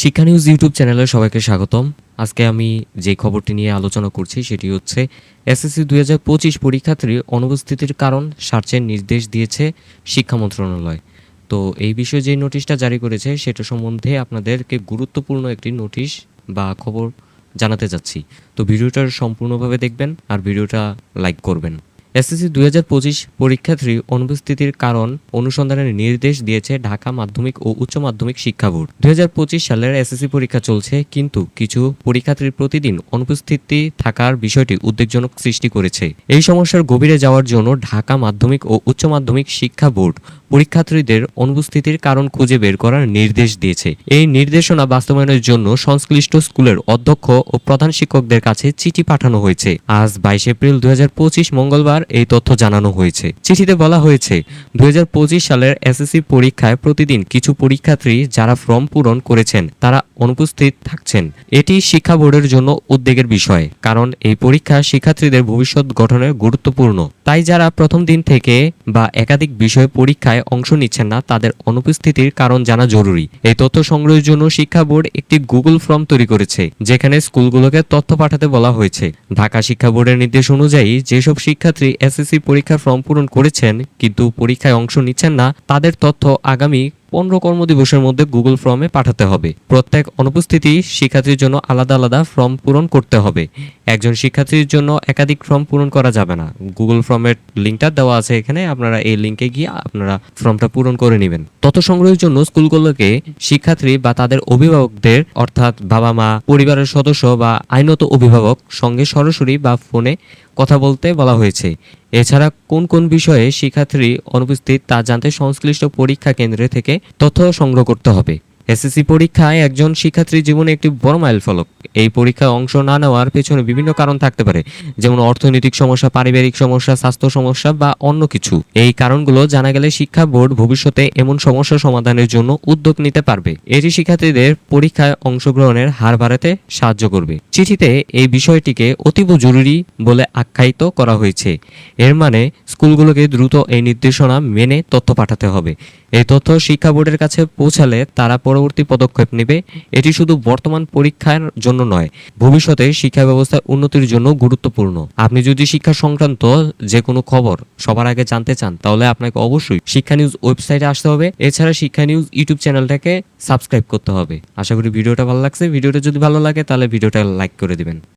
শিক্ষা news YouTube চ্যানেলে সবাইকে স্বাগতম। আজকে আমি যে খবরটি নিয়ে আলোচনা করছি সেটি হচ্ছে এসএসসি দুই হাজার পঁচিশ পরীক্ষার্থীর অনুপস্থিতির কারণ সার্চের নির্দেশ দিয়েছে শিক্ষা মন্ত্রণালয়। তো এই বিষয়ে যে নোটিশটা জারি করেছে সেটা সম্বন্ধে আপনাদেরকে গুরুত্বপূর্ণ একটি নোটিশ বা খবর জানাতে যাচ্ছি। তো ভিডিওটার সম্পূর্ণভাবে দেখবেন আর ভিডিওটা লাইক করবেন। এসএসসি দুই হাজার পঁচিশ পরীক্ষার্থী অনুপস্থিতির কারণ অনুসন্ধানের নির্দেশ দিয়েছে ঢাকা মাধ্যমিক ও উচ্চ মাধ্যমিক শিক্ষা বোর্ড। দুই হাজার পঁচিশ সালের এসএসসি পরীক্ষা চলছে, কিন্তু কিছু পরীক্ষার্থীর প্রতিদিন অনুপস্থিতি থাকার বিষয়টি উদ্বেগজনক সৃষ্টি করেছে। এই সমস্যার গভীরে যাওয়ার জন্য ঢাকা মাধ্যমিক ও উচ্চ মাধ্যমিক শিক্ষা বোর্ড পরীক্ষার্থীদের অনুপস্থিতির কারণ খুঁজে বের করার নির্দেশ দিয়েছে। এই নির্দেশনা বাস্তবায়নের জন্য সংশ্লিষ্ট স্কুলের অধ্যক্ষ ও প্রধান শিক্ষকদের কাছে চিঠি পাঠানো হয়েছে। আজ বাইশ এপ্রিল দুই হাজার পঁচিশ মঙ্গলবার এই তথ্য জানানো হয়েছে। চিঠিতে বলা হয়েছে, দুই সালের এসএসসি পরীক্ষায় প্রতিদিন কিছু পরীক্ষার্থী যারা ফর্ম পূরণ করেছেন, তারা অনুপস্থিত থাকছেন। এটি শিক্ষা বোর্ডের জন্য উদ্বেগের বিষয়, কারণ এই পরীক্ষা শিক্ষার্থীদের ভবিষ্যৎ গঠনে গুরুত্বপূর্ণ। তাই যারা প্রথম দিন থেকে বা একাধিক বিষয়ে পরীক্ষায় অংশ নিচ্ছেন না, তাদের অনুপস্থিতির কারণ জানা জরুরি। এই তথ্য সংগ্রহের জন্য শিক্ষা বোর্ড একটি গুগল ফর্ম তৈরি করেছে, যেখানে স্কুলগুলোকে তথ্য পাঠাতে বলা হয়েছে। ঢাকা শিক্ষা বোর্ডের নির্দেশ অনুযায়ী, যেসব শিক্ষার্থী এসএসসি পরীক্ষার ফর্ম পূরণ করেছেন, কিন্তু পরীক্ষায় অংশ নিচ্ছেন না, তাদের তথ্য আগামী পনেরো কর্মদিবসের মধ্যে গুগল ফর্মে পাঠাতে হবে। প্রত্যেক অনুপস্থিতি শিক্ষার্থীর জন্য আলাদা আলাদা ফর্ম পূরণ করতে হবে। একজন শিক্ষার্থীর জন্য একাধিক ফর্ম পূরণ করা যাবে না। গুগল ফর্মের লিঙ্কটা দেওয়া আছে এখানে, আপনারা এই লিঙ্কে গিয়ে আপনারা ফর্মটা পূরণ করে নেবেন। তথ্য সংগ্রহের জন্য স্কুলগুলোকে শিক্ষার্থী বা তাদের অভিভাবকদের, অর্থাৎ বাবা মা পরিবারের সদস্য বা আইনত অভিভাবক সঙ্গে সরাসরি বা ফোনে কথা বলতে বলা হয়েছে। এছাড়া কোন কোন বিষয়ে শিক্ষার্থী অনুপস্থিত তা জানতে সংশ্লিষ্ট পরীক্ষা কেন্দ্র থেকে তথ্য সংগ্রহ করতে হবে। এসএসসি পরীক্ষায় একজন শিক্ষার্থীর জীবনে একটি বড় মাইল ফলক এই পরীক্ষায় অংশ না নেওয়ার পেছনে বিভিন্ন কারণ থাকতে পারে, যেমন অর্থনৈতিক সমস্যা, পারিবারিক সমস্যা, স্বাস্থ্য সমস্যা বা অন্য কিছু। এই কারণগুলো জানা গেলে শিক্ষা বোর্ড ভবিষ্যতে এমন সমস্যা সমাধানের জন্য উদ্যোগ নিতে পারবে। এটি শিক্ষার্থীদের পরীক্ষায় অংশগ্রহণের হার বাড়াতে সাহায্য করবে। চিঠিতে এই বিষয়টিকে অতীব জরুরি বলে আখ্যায়িত করা হয়েছে। এর মানে স্কুলগুলোকে দ্রুত এই নির্দেশনা মেনে তথ্য পাঠাতে হবে। এই তথ্য শিক্ষা বোর্ডের কাছে পৌঁছালে তারা পরবর্তী পদক্ষেপ নেবে, এটি শুধু বর্তমান পরীক্ষার জন্য নয়, ভবিষ্যতে শিক্ষা ব্যবস্থার উন্নতির জন্য গুরুত্বপূর্ণ। আপনি যদি শিক্ষা সংক্রান্ত যে কোনো খবর সবার আগে জানতে চান, তাহলে আপনাকে অবশ্যই শিক্ষা নিউজ ওয়েবসাইটে আসতে হবে। এছাড়া শিক্ষা নিউজ ইউটিউব চ্যানেলটাকে সাবস্ক্রাইব করতে হবে। আশা করি ভিডিওটা ভালো লাগছে। ভিডিওটা যদি ভালো লাগে, তাহলে ভিডিওটা লাইক করে দিবেন।